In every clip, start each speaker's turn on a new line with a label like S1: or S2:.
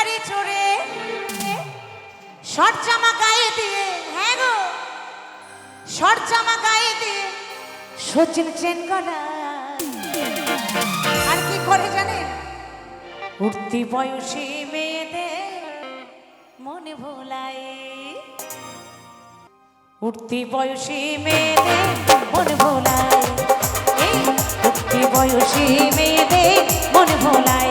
S1: গাড়ি চড়ে শর্ট জামা গায়ে দিয়ে হ্যাঁ গো? শর্ট জামা গায়ে দিয়ে সচিন ট্রেন করা আর কি করে জানেন? উঠতি বয়সী মেয়েদের মনে ভোলায়। উঠতি বয়সী মেয়েদের মনে ভোলায়। এই উঠতি বয়সী মেয়েদের মনে ভোলায়।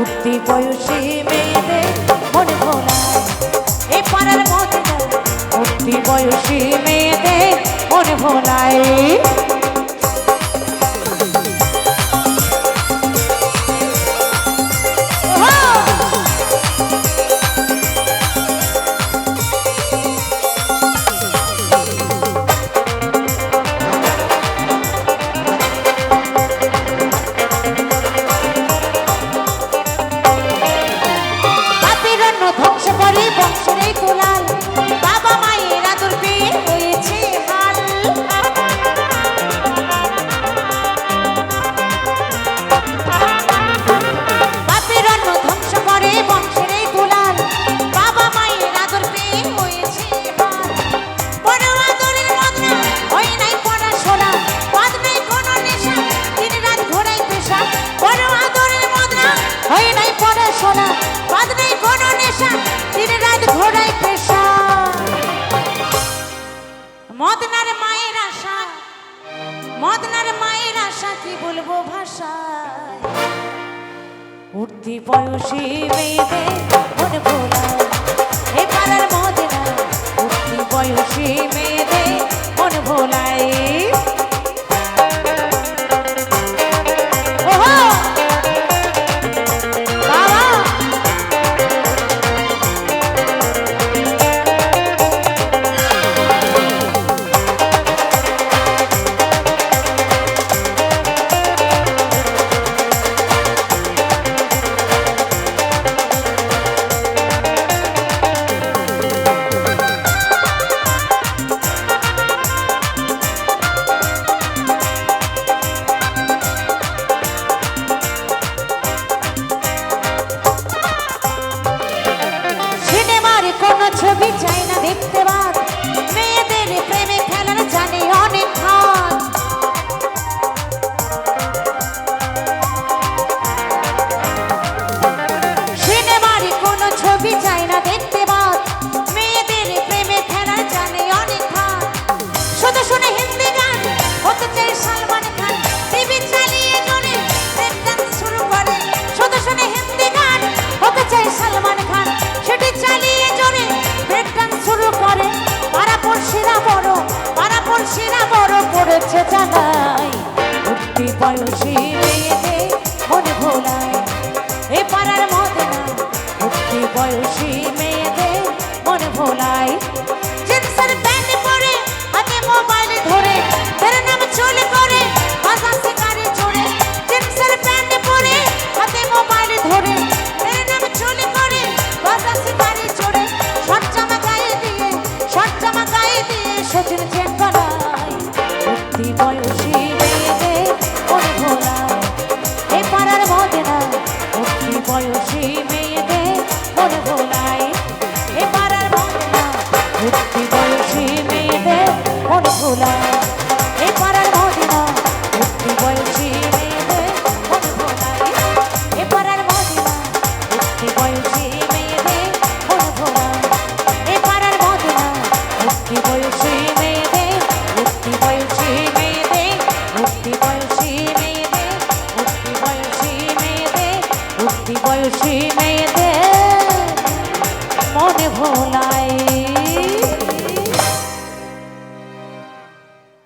S1: উঠতি বয়সে মেয়েদের মনে ভোলায় এই পাড়ার মধ্যে উঠতি বয়সে মেয়েদের মনে ভোলায়। উঠতি বয়সী মেয়েদের মনে ভোলা। এ পাড়ার মজনা উঠতি বয়সী মেয়েদের মনে ভোলায়। পড়েছে জানাই। উঠতি বয়সী মেয়েদের মনে ভোলায়। এ পাড়ার মধ্যে না উঠতি বয়সী মেয়েদের মনে ভোলায়। জিন্সের প্যান্ট পরে হাতে মোবাইল ধরে, তার নাম চলে করে বাজাচ্ছে গাড়ি চড়ে। জিন্সের প্যান্ট পরে হাতে মোবাইল ধরে, তার নাম চলে করে বাজাচ্ছে গাড়ি চড়ে। শর্ট চেন করায় উঠতি বয়সী বয়সী মেয়েদের মনে ভোলায়।